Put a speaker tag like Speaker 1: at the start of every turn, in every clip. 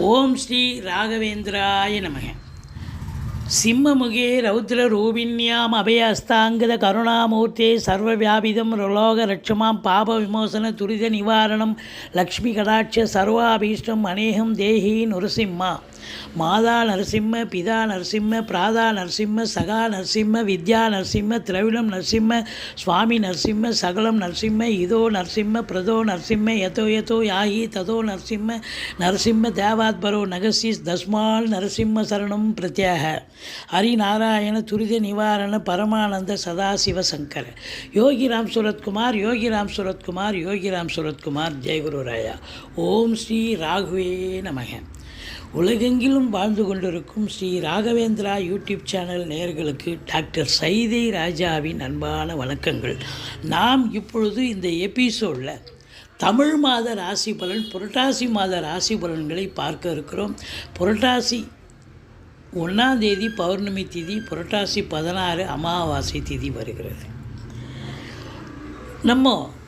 Speaker 1: ஓம் ஸ்ரீ ராகவேந்திராய நமக. சிம்மமுகே ரௌத்ரரூபிண்யாம் அபயஸ்தாங்கத கருணாமூர்த்தே சர்வவியாபிதம் ரலோக ரட்சமாம் பாப விமோசன துரித நிவாரணம் லக்ஷ்மி கடாட்ச சர்வாபீஷ்டம் அநேகம் தேஹி நுரசிம்மா. மாதா நரசிம்ம பிதா நரசிம்ம பிராதா நரசிம்ம சகா நரசிம்ம வித்யா நரசிம்ம திரவிடம் நரசிம்ம சுவாமி நரசிம்ம சகலம் நரசிம்ம இதோ நரசிம்ம பிரதோ நரசிம்ம எதோ எதோ யாகி ததோ நரசிம்ம நரசிம்ம தேவாத்பரோ நகசிஸ் தஸ்மால் நரசிம்ம சரணம் பிரத்யாக. ஹரிநாராயண துரித நிவாரண பரமானந்த சதாசிவ சங்கர. யோகிராம் சுரத்குமார் யோகிராம் சுரத்குமார் யோகிராம் சுரத்குமார் ஜெயகுரு ராயா. ஓம் ஸ்ரீ ராகுவே நமக. உலகெங்கிலும் வாழ்ந்து கொண்டிருக்கும் ஸ்ரீ ராகவேந்திரா யூடியூப் சேனல் நேயர்களுக்கு டாக்டர் சைதை ராஜாவின் அன்பான வணக்கங்கள். நாம் இப்பொழுது இந்த எபிசோடில் தமிழ் மாத ராசி பலன் புரட்டாசி மாத ராசி பலன்களை பார்க்க இருக்கிறோம். புரட்டாசி ஒன்றாம் தேதி பௌர்ணமி திதி புரட்டாசி பதினாறு அமாவாசை திதி வருகிறது. நம்ம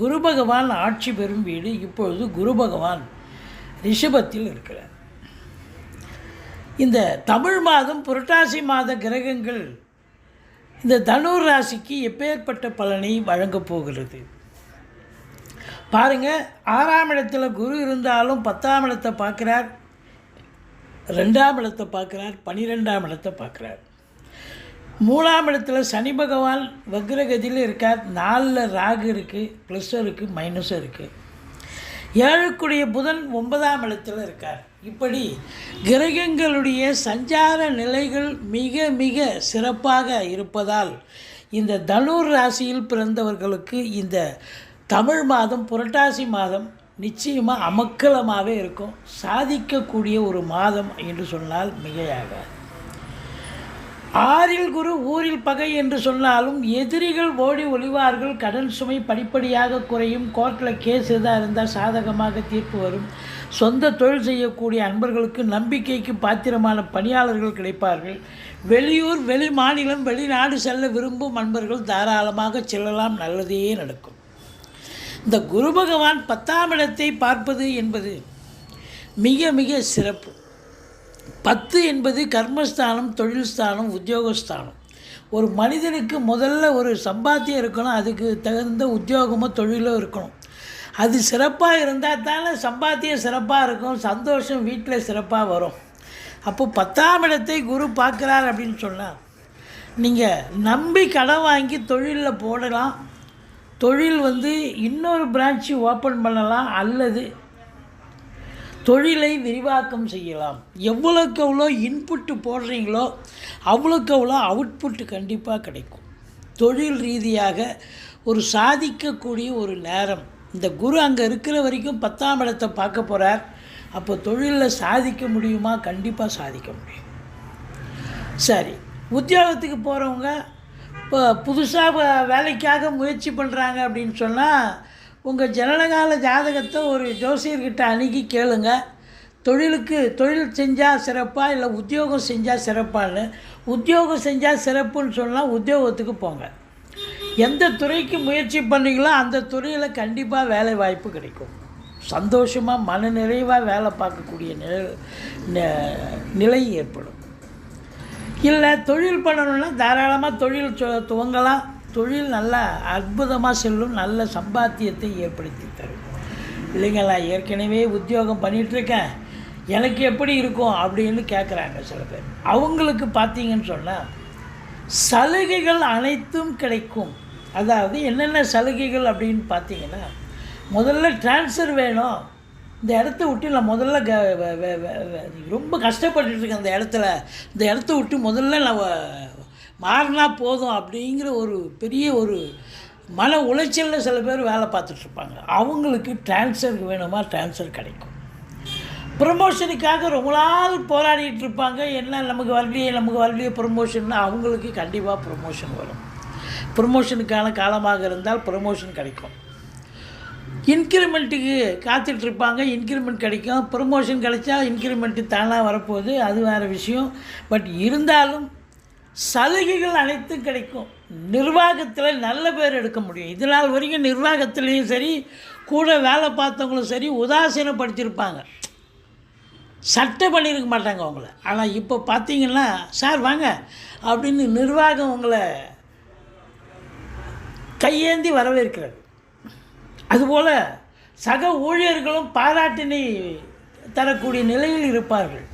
Speaker 1: குரு பகவான் ஆட்சி பெறும் வீடு இப்பொழுது குரு பகவான் ரிஷபத்தில் இருக்கிறார். இந்த தமிழ் மாதம் புரட்டாசி மாத கிரகங்கள் இந்த தனுர் ராசிக்கு எப்பேற்பட்ட பலனை வழங்கப் போகிறது? பாருங்கள் ஆறாம் இடத்துல குரு இருந்தாலும் பத்தாம் இடத்தை பார்க்குறார் ரெண்டாம் இடத்தை பார்க்குறார் பன்னிரெண்டாம் இடத்தை பார்க்குறார். மூணாம் இடத்துல சனி பகவான் வக்ரகதியில் இருக்கார். நாலில் ராகு இருக்குது ப்ளஸ்ஸும் இருக்குது மைனஸும் இருக்குது ஏழுக்குடைய புதன் ஒன்பதாம் இடத்துல இருக்கார். இப்படி கிரகங்களுடைய சஞ்சார நிலைகள் மிக மிக சிறப்பாக இருப்பதால் இந்த தனுர் ராசியில் பிறந்தவர்களுக்கு இந்த தமிழ் மாதம் புரட்டாசி மாதம் நிச்சயமாக அமக்கலமாகவே இருக்கும். சாதிக்கக்கூடிய ஒரு மாதம் என்று சொன்னால் மிகையாகாது. ஆறில் குரு ஊரில் பகை என்று சொன்னாலும் எதிரிகள் ஓடி ஒளிவார்கள். கடன் சுமை படிப்படியாக குறையும். கோர்ட்டில் கேஸ் எதாக இருந்தால் சாதகமாக தீர்ப்பு வரும். சொந்த தொழில் செய்யக்கூடிய அன்பர்களுக்கு நம்பிக்கைக்கு பாத்திரமான பணியாளர்கள் கிடைப்பார்கள். வெளியூர் வெளி மாநிலம் வெளிநாடு செல்ல விரும்பும் அன்பர்கள் தாராளமாக செல்லலாம். நல்லதே நடக்கும். இந்த குரு பகவான் பத்தாம் இடத்தை பார்ப்பது என்பது மிக மிக சிறப்பு. பத்து என்பது கர்மஸ்தானம் தொழில் ஸ்தானம் உத்தியோகஸ்தானம். ஒரு மனிதனுக்கு முதல்ல ஒரு சம்பாத்தியம் இருக்கணும் அதுக்கு தகுந்த உத்தியோகமோ தொழிலோ இருக்கணும். அது சிறப்பாக இருந்தால் தானே சம்பாத்தியம் சிறப்பாக இருக்கும் சந்தோஷம் வீட்டில் சிறப்பாக வரும். அப்போ பத்தாம் இடத்தை குரு பார்க்குறார் அப்படின்னு சொன்னார். நீங்கள் நம்பி கடன் வாங்கி தொழிலில் போடலாம். தொழில் வந்து இன்னொரு பிரான்ச்சு ஓப்பன் பண்ணலாம் அல்லது தொழிலை விரிவாக்கம் செய்யலாம். எவ்வளோக்கு எவ்வளோ இன்புட்டு போடுறீங்களோ அவ்வளோக்கு அவ்வளோ அவுட்புட்டு கண்டிப்பாக கிடைக்கும். தொழில் ரீதியாக ஒரு சாதிக்கக்கூடிய ஒரு நேரம். இந்த குரு அங்கே இருக்கிற வரைக்கும் பத்தாம் இடத்தை பார்க்க போகிறார் அப்போ தொழிலில் சாதிக்க முடியுமா? கண்டிப்பாக சாதிக்க முடியும். சரி உத்தியோகத்துக்கு போகிறவங்க இப்போ புதுசாக வேலைக்காக முயற்சி பண்ணுறாங்க அப்படின்னு சொன்னால் உங்கள் ஜனனகால ஜாதகத்தை ஒரு ஜோசியர்கிட்ட அணுகி கேளுங்க. தொழிலுக்கு தொழில் செஞ்சால் சிறப்பாக இல்லை உத்தியோகம் செஞ்சால் சிறப்பான்னு. உத்தியோகம் செஞ்சால் சிறப்புன்னு சொன்னால் உத்தியோகத்துக்கு போங்க. எந்த துறைக்கு முயற்சி பண்ணீங்களோ அந்த துறையில் கண்டிப்பாக வேலை வாய்ப்பு கிடைக்கும். சந்தோஷமாக மன நிறைவாக வேலை பார்க்கக்கூடிய நிலை ஏற்படும். இல்லை தொழில் பண்ணணுன்னா தாராளமாக தொழில் துவங்கலாம். தொழில் நல்லா அற்புதமாக செல்லும் நல்ல சம்பாத்தியத்தை ஏற்படுத்தி தரும். இல்லைங்களா? ஏற்கனவே உத்தியோகம் பண்ணிகிட்ருக்கேன் எனக்கு எப்படி இருக்கும் அப்படின்னு கேட்குறாங்க சில பேர். அவங்களுக்கு பார்த்தீங்கன்னு சொன்னால் சலுகைகள் அனைத்தும் கிடைக்கும். அதாவது என்னென்ன சலுகைகள் அப்படின்னு பார்த்தீங்கன்னா முதல்ல ட்ரான்ஸ்ஃபர் வேணும். இந்த இடத்த விட்டு நான் முதல்ல க ரொம்ப கஷ்டப்பட்டுருக்கேன் அந்த இடத்துல இந்த இடத்த விட்டு முதல்ல நான் மாறினா போதும் அப்படிங்கிற ஒரு பெரிய ஒரு மன உளைச்சலில் சில பேர் வேலை பார்த்துட்ருப்பாங்க அவங்களுக்கு ட்ரான்ஸ்ஃபர் வேணுமா? ட்ரான்ஸ்ஃபர் கிடைக்கும். ப்ரமோஷனுக்காக ரொம்ப நாள் போராடிட்டு இருப்பாங்க. என்ன நமக்கு வரலையே நமக்கு வரலையே ப்ரமோஷன்னா அவங்களுக்கு கண்டிப்பாக ப்ரமோஷன் வரும். ப்ரமோஷனுக்கான காலமாக இருந்தால் ப்ரமோஷன் கிடைக்கும். இன்க்ரிமெண்ட்டுக்கு காத்துட்ருப்பாங்க இன்க்ரிமெண்ட் கிடைக்கும். ப்ரமோஷன் கிடைச்சா இன்க்ரிமெண்ட்டு தானாக வரப்போகுது. அது வேறு விஷயம். பட் இருந்தாலும் சலுகைகள் அனைத்தும் கிடைக்கும். நிர்வாகத்தில் நல்ல பேர் எடுக்க முடியும். இது நாள் வரைக்கும் நிர்வாகத்துலேயும் சரி கூட வேலை பார்த்தவங்களும் சரி உதாசீனப்படுத்தியிருப்பாங்க. சட்டை பண்ணியிருக்க மாட்டாங்க அவங்கள. ஆனால் இப்போ பார்த்தீங்கன்னா சார் வாங்க அப்படின்னு நிர்வாகம் உங்களை கையேந்தி வரவேற்கிறது. அதுபோல் சக ஊழியர்களும் பாராட்டினை தரக்கூடிய நிலையில் இருப்பார்கள்.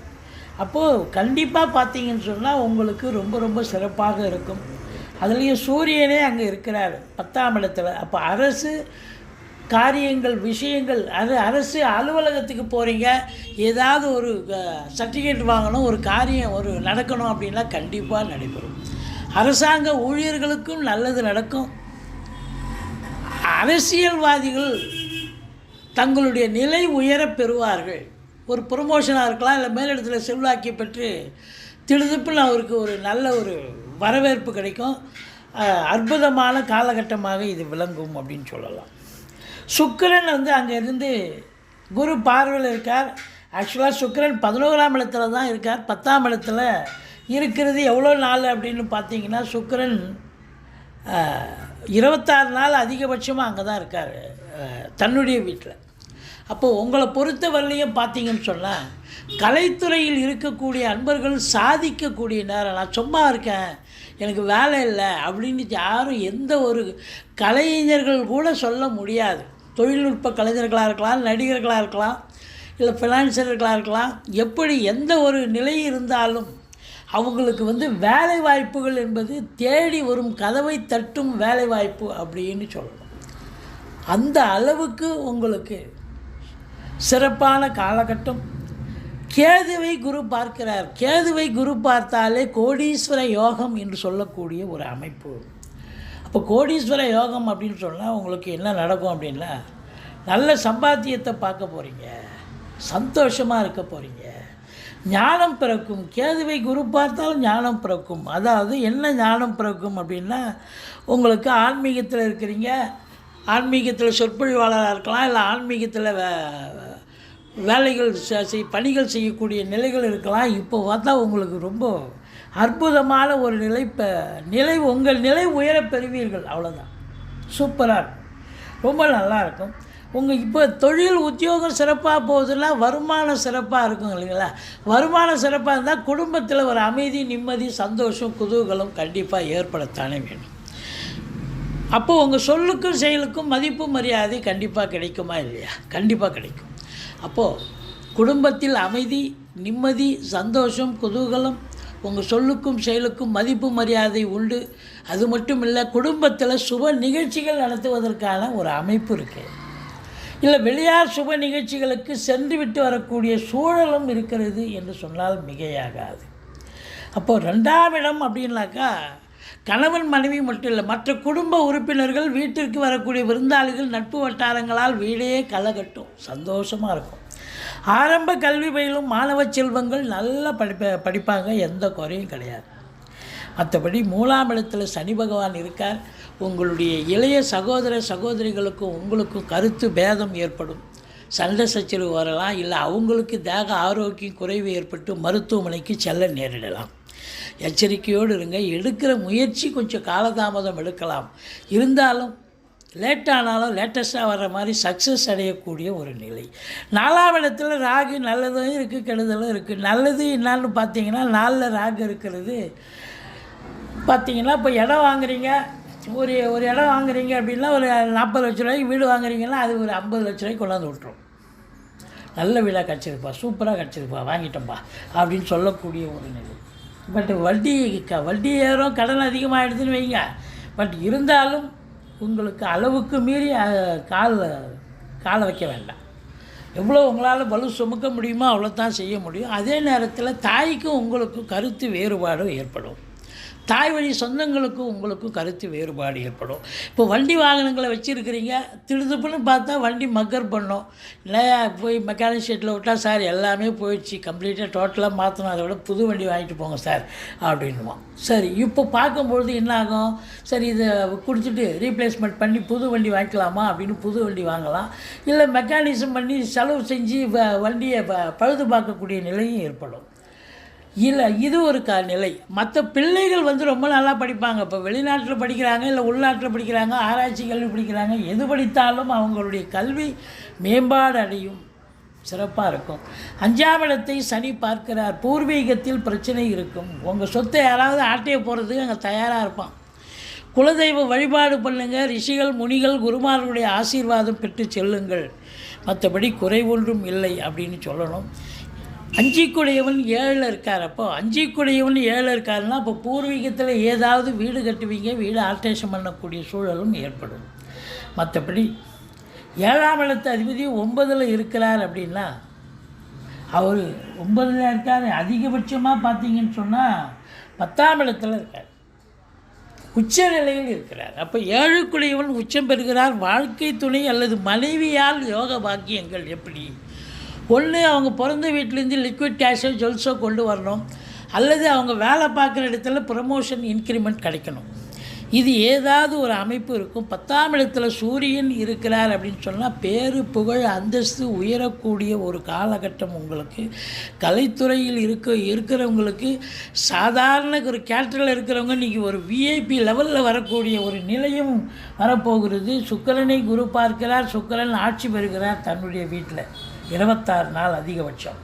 Speaker 1: அப்போது கண்டிப்பாக பார்த்தீங்கன்னு சொன்னால் உங்களுக்கு ரொம்ப ரொம்ப சிறப்பாக இருக்கும். அதுலேயும் சூரியனே அங்கே இருக்கிறார் பத்தாம் இடத்துல. அப்போ அரசு காரியங்கள் விஷயங்கள் அது அரசு அலுவலகத்துக்கு போகிறீங்க ஏதாவது ஒரு சர்டிஃபிகேட் வாங்கணும் ஒரு காரியம் ஒரு நடக்கணும் அப்படின்னா கண்டிப்பாக நடைபெறும். அரசாங்க ஊழியர்களுக்கும் நல்லது நடக்கும். அரசியல்வாதிகள் தங்களுடைய நிலை உயரப் பெறுவார்கள். ஒரு ப்ரொமோஷனாக இருக்கலாம் இல்லை மேலிடத்தில் செல்வாக்கி பெற்று திடுதிப்பில் அவருக்கு ஒரு நல்ல ஒரு வரவேற்பு கிடைக்கும். அற்புதமான காலகட்டமாக இது விளங்கும் அப்படின்னு சொல்லலாம். சுக்கிரன் வந்து அங்கேருந்து குரு பார்வையில் இருக்கார். ஆக்சுவலாக சுக்கரன் பதினோராம் இடத்துல தான் இருக்கார். பத்தாம் இடத்துல இருக்கிறது எவ்வளோ நாள் அப்படின்னு பார்த்தீங்கன்னா சுக்கரன் இருபத்தாறு நாள் அதிகபட்சமாக அங்கே தான் இருக்கார் தன்னுடைய வீட்டில் அப்போது உங்களை பொறுத்த வரலையும் பார்த்தீங்கன்னு சொன்னால் கலைத்துறையில் இருக்கக்கூடிய அன்பர்கள் சாதிக்கக்கூடிய நேரம் நான் சும்மா இருக்கேன் எனக்கு வேலை இல்லை அப்படின்னு யாரும் எந்த ஒரு கலைஞர்கள் கூட சொல்ல முடியாது. தொழில்நுட்ப கலைஞர்களாக இருக்கலாம் நடிகர்களாக இருக்கலாம் இல்லை ஃபினான்சியர்களாக இருக்கலாம் எப்படி எந்த ஒரு நிலை இருந்தாலும் அவங்களுக்கு வந்து வேலை வாய்ப்புகள் என்பது தேடி வரும் கதவை தட்டும் வேலை வாய்ப்பு அப்படின்னு சொல்லணும். அந்த அளவுக்கு உங்களுக்கு சிறப்பான காலகட்டம். கேதுவை குரு பார்க்கிறார். கேதுவை குரு பார்த்தாலே கோடீஸ்வர யோகம் என்று சொல்லக்கூடிய ஒரு அமைப்பு. அப்போ கோடீஸ்வர யோகம் அப்படின்னு சொன்னால் உங்களுக்கு என்ன நடக்கும் அப்படின்னா நல்ல சம்பாத்தியத்தை பார்க்க போகிறீங்க சந்தோஷமாக இருக்க போகிறீங்க ஞானம் பிறக்கும். கேதுவை குரு பார்த்தால் ஞானம் பிறக்கும். அதாவது என்ன ஞானம் பிறக்கும் அப்படின்னா உங்களுக்கு ஆன்மீகத்தில் இருக்கிறீங்க. ஆன்மீகத்தில் சொற்பொழிவாளராக இருக்கலாம் இல்லை ஆன்மீகத்தில் வே- வேலைகள் செய் பணிகள் செய்யக்கூடிய நிலைகள் இருக்கலாம். இப்போ பார்த்தா உங்களுக்கு ரொம்ப அற்புதமான ஒரு நிலை. இப்போ நிலை உங்கள் நிலை உயரப் பெறுவீர்கள். அவ்வளோதான் சூப்பராக இருக்கும். ரொம்ப நல்லா இருக்கும். உங்கள் இப்போ தொழில் உத்தியோகம் சிறப்பாக போகுதுன்னா வருமானம் சிறப்பாக இருக்கும் இல்லைங்களா? வருமானம் சிறப்பாக இருந்தால் குடும்பத்தில் ஒரு அமைதி நிம்மதி சந்தோஷம் குதூகலம் கண்டிப்பாக ஏற்படத்தானே வேணும் அப்போது உங்கள் சொல்லுக்கும் செயலுக்கும் மதிப்பு மரியாதை கண்டிப்பாக கிடைக்குமா இல்லையா? கண்டிப்பாக கிடைக்கும். அப்போது குடும்பத்தில் அமைதி நிம்மதி சந்தோஷம் குதூகலம் உங்கள் சொல்லுக்கும் செயலுக்கும் மதிப்பு மரியாதை உண்டு. அது மட்டும் இல்லை குடும்பத்தில் சுப நிகழ்ச்சிகள் நடத்துவதற்கான ஒரு அமைப்பு இருக்குது இல்லை வெளியார் சுப நிகழ்ச்சிகளுக்கு சென்று விட்டு வரக்கூடிய சூழலும் இருக்கிறது என்று சொன்னால் மிகையாகாது. அப்போது ரெண்டாம் இடம் அப்படின்னாக்கா கணவன் மனைவி மட்டும் இல்லை மற்ற குடும்ப உறுப்பினர்கள் வீட்டிற்கு வரக்கூடிய விருந்தாளிகள் நட்பு வட்டாரங்களால் வீடே கலகட்டும். சந்தோஷமாக இருக்கும். ஆரம்ப கல்வி பயிலும் மாணவ செல்வங்கள் நல்லா படிப்ப படிப்பாங்க எந்த குறையும் கிடையாது. மற்றபடி மூலாம் இடத்துல சனி பகவான் இருக்கார். உங்களுடைய இளைய சகோதர சகோதரிகளுக்கும் உங்களுக்கும் கருத்து பேதம் ஏற்படும். சண்டை சச்சரவு வரலாம் இல்லை அவங்களுக்கு தேக ஆரோக்கியம் குறைவு ஏற்பட்டு மருத்துவமனைக்கு செல்ல நேரிடலாம். எச்சரிக்கையோடு இருங்க. எடுக்கிற முயற்சி கொஞ்சம் காலதாமதம் எடுக்கலாம். இருந்தாலும் லேட்டானாலும் லேட்டஸ்ட்டாக வர்ற மாதிரி சக்ஸஸ் அடையக்கூடிய ஒரு நிலை. நாலாம் இடத்துல ராகு நல்லதும் இருக்குது கெடுதலும் இருக்குது நல்லது என்னான்னு பார்த்தீங்கன்னா நாலில் ராகு இருக்கிறது. பார்த்தீங்கன்னா இப்போ இடம் வாங்குறீங்க. ஒரு ஒரு இடம் வாங்குறீங்க அப்படின்னா ஒரு நாற்பது லட்ச ரூபாய்க்கு வீடு வாங்குறீங்கன்னா அது ஒரு ஐம்பது லட்ச ரூபாய்க்கு கொண்டாந்து விட்ரும் நல்ல வீடாக கிடச்சிருப்பா சூப்பராக கிடச்சிருப்பா வாங்கிட்டோம்ப்பா அப்படின்னு சொல்லக்கூடிய ஒரு நிலை. பட் வட்டி க வட்டி ஏறும் கடன் அதிகமாகிடுதுன்னு வைங்க. பட் இருந்தாலும் உங்களுக்கு அளவுக்கு மீறி கால் காலை வைக்க வேண்டாம். எவ்வளோ உங்களால் வலு சுமக்க முடியுமோ அவ்வளோ தான் செய்ய முடியும். அதே நேரத்தில் தாய்க்கும் உங்களுக்கும் கருத்து வேறுபாடும் ஏற்படும். தாய் வழி சொந்தங்களுக்கும் உங்களுக்கும் கருத்து வேறுபாடு ஏற்படும். இப்போ வண்டி வாகனங்களை வச்சுருக்கிறீங்க திடுதுப்புன்னு பார்த்தா வண்டி மக்கர் பண்ணோம். இல்லையா போய் மெக்கானிக் ஷெட்டில் விட்டால் சார் எல்லாமே போயிடுச்சு. கம்ப்ளீட்டாக டோட்டலாக மாற்றணும் அதை விட புது வண்டி வாங்கிட்டு போங்க சார் அப்படின்வான் சரி இப்போ பார்க்கும்பொழுது என்ன ஆகும்? சரி இதை கொடுத்துட்டு ரீப்ளேஸ்மெண்ட் பண்ணி புது வண்டி வாங்கிக்கலாமா? அப்படின்னு புது வண்டி வாங்கலாம். இல்லை மெக்கானிசம் பண்ணி செலவு செஞ்சு வ வண்டியை பழுது பார்க்கக்கூடிய நிலையும் ஏற்படும். இல்லை இது ஒரு க நிலை மற்ற பிள்ளைகள் வந்து ரொம்ப நல்லா படிப்பாங்க. இப்போ வெளிநாட்டில் படிக்கிறாங்க இல்லை உள்நாட்டில் படிக்கிறாங்க ஆராய்ச்சி கல்வி படிக்கிறாங்க எது படித்தாலும் அவங்களுடைய கல்வி மேம்பாடு அடையும். சிறப்பாக இருக்கும். அஞ்சாம் இடத்தை சனி பார்க்கிறார். பூர்வீகத்தில் பிரச்சனை இருக்கும். உங்கள் சொத்தை யாராவது ஆட்டைய போகிறதுக்கு அங்கே தயாராக இருப்பான். குலதெய்வ வழிபாடு பண்ணுங்கள் ரிஷிகள் முனிகள் குருமார்களுடைய ஆசீர்வாதம் பெற்று செல்லுங்கள். மற்றபடி குறை ஒன்றும் இல்லை அப்படின்னு சொல்லணும். அஞ்சிக்குடையவன் ஏழில் இருக்கார். அப்போ அஞ்சிக்குடையவன் ஏழில் இருக்காருன்னா அப்போ பூர்வீகத்தில் ஏதாவது வீடு கட்டுவீங்க வீடு ஆல்ட்ரேஷன் பண்ணக்கூடிய சூழலும் ஏற்படும். மற்றபடி ஏழாம் இடத்து அதிபதி ஒன்பதில் இருக்கிறார் அப்படின்னா அவர் ஒன்பதில் இருக்கார். அதிகபட்சமாக பார்த்தீங்கன்னு சொன்னால் பத்தாம் இடத்துல இருக்கார். உச்ச நிலையில் இருக்கிறார். அப்போ ஏழுக்குடையவன் உச்சம் பெறுகிறார். வாழ்க்கை துணை அல்லது மனைவியால் யோக பாக்கியங்கள் எப்படி? ஒன்று அவங்க பிறந்த வீட்டிலேருந்து லிக்விட் கேஷோ ஜுவல்ஸோ கொண்டு வரணும். அல்லது அவங்க வேலை பார்க்குற இடத்துல ப்ரமோஷன் இன்க்ரிமெண்ட் கிடைக்கணும். இது ஏதாவது ஒரு அமைப்பு இருக்கும். பத்தாம் இடத்துல சூரியன் இருக்கிறார் அப்படின்னு சொன்னால் பேரு புகழ் அந்தஸ்து உயரக்கூடிய ஒரு காலகட்டம் உங்களுக்கு. கலைத்துறையில் இருக்க இருக்கிறவங்களுக்கு சாதாரண ஒரு கேட்டரில் இருக்கிறவங்க இன்றைக்கி ஒரு விஐபி லெவலில் வரக்கூடிய ஒரு நிலையும் வரப்போகிறது. சுக்கரனை குரு பார்க்கிறார். சுக்கரன் ஆட்சி பெறுகிறார் தன்னுடைய வீட்டில். இருபத்தாறு நாள் அதிகபட்சம்.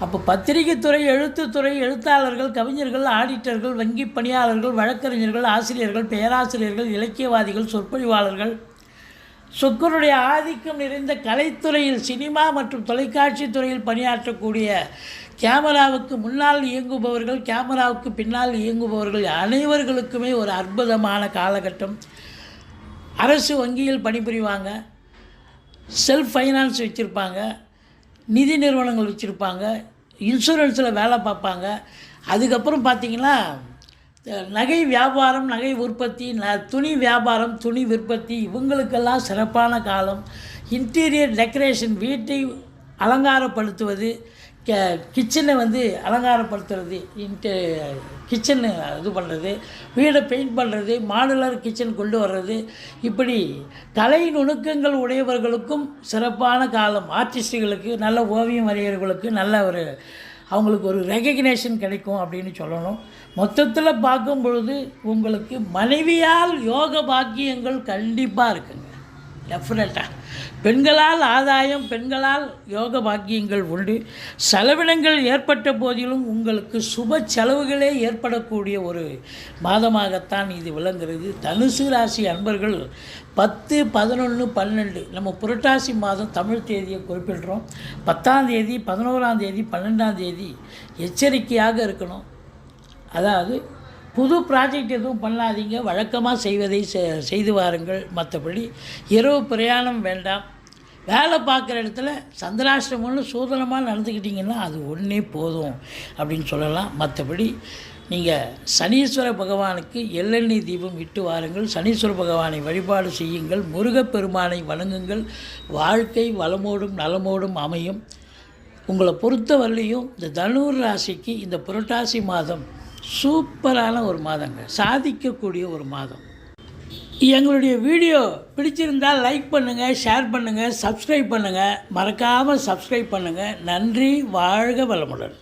Speaker 1: அப்போ பத்திரிகைத்துறை எழுத்துத்துறை எழுத்தாளர்கள் கவிஞர்கள் ஆடிட்டர்கள் வங்கி பணியாளர்கள் வழக்கறிஞர்கள் ஆசிரியர்கள் பேராசிரியர்கள் இலக்கியவாதிகள் சொற்பொழிவாளர்கள். சொக்கருடைய ஆதிக்கம் நிறைந்த கலைத்துறையில் சினிமா மற்றும் தொலைக்காட்சி துறையில் பணியாற்றக்கூடிய கேமராவுக்கு முன்னால் இயங்குபவர்கள் கேமராவுக்கு பின்னால் இயங்குபவர்கள் அனைவர்களுக்குமே ஒரு அற்புதமான காலகட்டம். அரசு வங்கியில் பணிபுரிவாங்க. செல்ஃப் ஃபைனான்ஸ் வச்சுருப்பாங்க. நிதி நிறுவனங்கள் வச்சுருப்பாங்க இன்சூரன்ஸில் வேலை பார்ப்பாங்க. அதுக்கப்புறம் பார்த்திங்கன்னா நகை வியாபாரம் நகை உற்பத்தி ந துணி வியாபாரம் துணி உற்பத்தி இவங்களுக்கெல்லாம் சிறப்பான காலம். இன்டீரியர் டெக்கரேஷன் வீட்டை அலங்காரப்படுத்துவது கிச்சனை வந்து அலங்காரப்படுத்துறது இன்ட்டு கிச்சனு இது பண்ணுறது வீடை பெயிண்ட் பண்ணுறது மாடுலர் கிச்சன் கொண்டு வர்றது இப்படி கலை நுணுக்கங்கள் உடையவர்களுக்கும் சிறப்பான காலம். ஆர்டிஸ்ட்டுகளுக்கு நல்ல ஓவியம் வரைகிறவர்களுக்கு நல்ல ஒரு அவங்களுக்கு ஒரு ரெகக்னேஷன் கிடைக்கும் அப்படின்னு சொல்லணும். மொத்தத்தில் பார்க்கும் பொழுது உங்களுக்கு மனைவியால் யோக பாக்கியங்கள் கண்டிப்பாக இருக்குங்க. டெஃபினட்டாக பெண்களால் ஆதாயம் பெண்களால் யோக பாக்கியங்கள் உண்டு. செலவினங்கள் ஏற்பட்ட போதிலும் உங்களுக்கு சுப செலவுகளே ஏற்படக்கூடிய ஒரு மாதமாகத்தான் இது விளங்குகிறது. தனுசு ராசி அன்பர்கள் பத்து பதினொன்று பன்னெண்டு. நம்ம புரட்டாசி மாதம் தமிழ் தேதியை குறிப்பிடுறோம். பத்தாம் தேதி பதினோராம் தேதி பன்னெண்டாம் தேதி எச்சரிக்கையாக இருக்கணும். அதாவது புது ப்ராஜெக்ட் எதுவும் பண்ணாதீங்க. வழக்கமாக செய்வதை செ- செய்து வாருங்கள். மற்றபடி இரவு பிரயாணம் வேண்டாம். வேலை பார்க்குற இடத்துல சந்திராஷ்டிரமம்னு சூதனமாக நடந்துக்கிட்டிங்கன்னா அது ஒன்றே போதும் அப்படின்னு சொல்லலாம். மற்றபடி நீங்கள் சனீஸ்வர பகவானுக்கு எள்ளெண்ணெய் தீபம் இட்டு வாருங்கள். சனீஸ்வர பகவானை வழிபாடு செய்யுங்கள். முருகப்பெருமானை வணங்குங்கள். வாழ்க்கை வளமோடும் நலமோடும் அமையும். உங்களை பொறுத்தவரையிலையும் இந்த தனுர் ராசிக்கு இந்த புரட்டாசி மாதம் சூப்பரான ஒரு மாதங்க. சாதிக்கக்கூடிய ஒரு மாதம். எங்களுடைய வீடியோ பிடிச்சிருந்தால் லைக் பண்ணுங்கள் ஷேர் பண்ணுங்கள் சப்ஸ்கிரைப் பண்ணுங்கள் மறக்காமல் சப்ஸ்கிரைப் பண்ணுங்கள் நன்றி வாழ்க வளமுடன்.